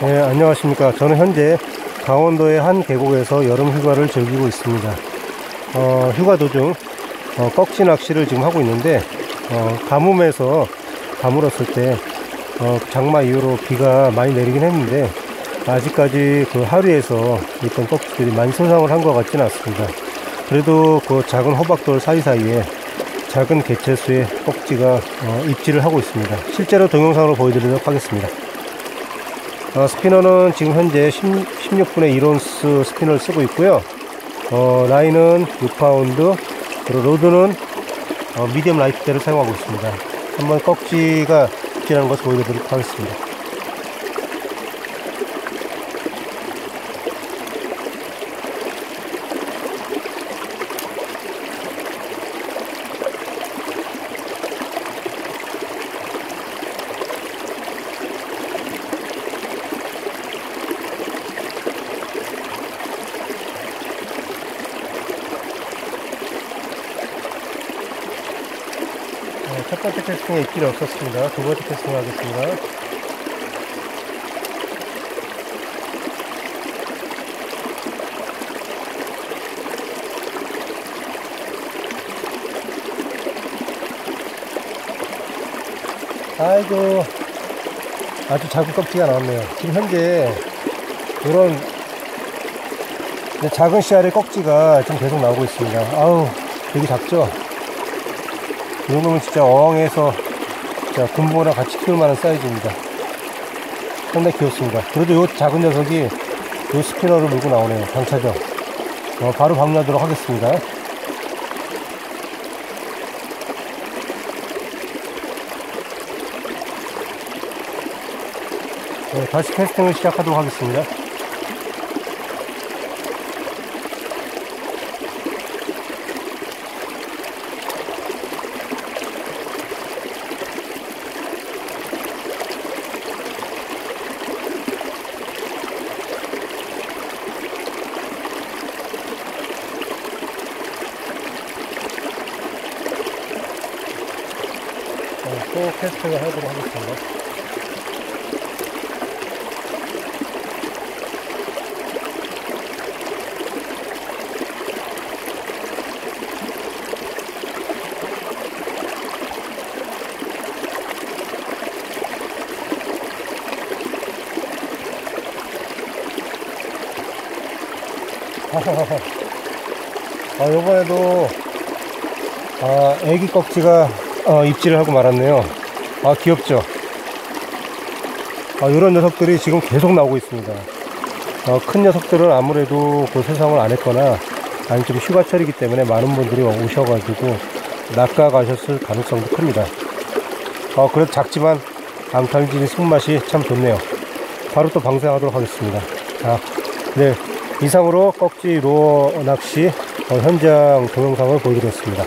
네, 안녕하십니까. 저는 현재 강원도의 한 계곡에서 여름 휴가를 즐기고 있습니다. 어, 휴가 도중 어, 꺽지 낚시를 지금 하고 있는데 어, 가뭄에서 가물었을 때 어, 장마 이후로 비가 많이 내리긴 했는데 아직까지 그 하류에서 있던 꺽지들이 많이 손상을 한 것 같지는 않습니다. 그래도 그 작은 호박돌 사이사이에 작은 개체수의 꺽지가 어, 입질을 하고 있습니다. 실제로 동영상으로 보여드리도록 하겠습니다. 어, 스피너는 지금 현재 10, 16분의 1온스 스피너를 쓰고 있고요. 어, 라인은 6파운드, 그리고 로드는 어, 미디엄 라이트대를 사용하고 있습니다. 한번 꺽지가 입질하는 것을 보여드리도록 하겠습니다. 첫 번째 캐스팅에 입질이 없었습니다. 두 번째 캐스팅 하겠습니다. 아이고, 아주 작은 껍질가 나왔네요. 지금 현재, 이런 작은 씨알의 꺽지가 지금 계속 나오고 있습니다. 아우, 되게 작죠? 이 놈은 진짜 어항에서 진짜 군보랑 같이 키울 만한 사이즈입니다. 상당히 귀엽습니다. 그래도 이 작은 녀석이 이 스피너를 물고 나오네요. 방차죠. 어, 바로 방류하도록 하겠습니다. 네, 다시 캐스팅을 시작하도록 하겠습니다. 또 캐스팅을 하도록 하겠습니다. 아, 요번에도, 아, 애기 꺽지가, 어, 입질을 하고 말았네요. 아, 귀엽죠? 아, 이런 녀석들이 지금 계속 나오고 있습니다. 어, 큰 녀석들은 아무래도 그 세상을 안 했거나, 아니 좀 휴가철이기 때문에 많은 분들이 오셔가지고, 낚아 가셨을 가능성도 큽니다. 어, 그래도 작지만, 앙탈지는 손맛이 참 좋네요. 바로 또 방생하도록 하겠습니다. 아, 네. 이상으로 꺽지 로어 낚시 어, 현장 동영상을 보여드렸습니다.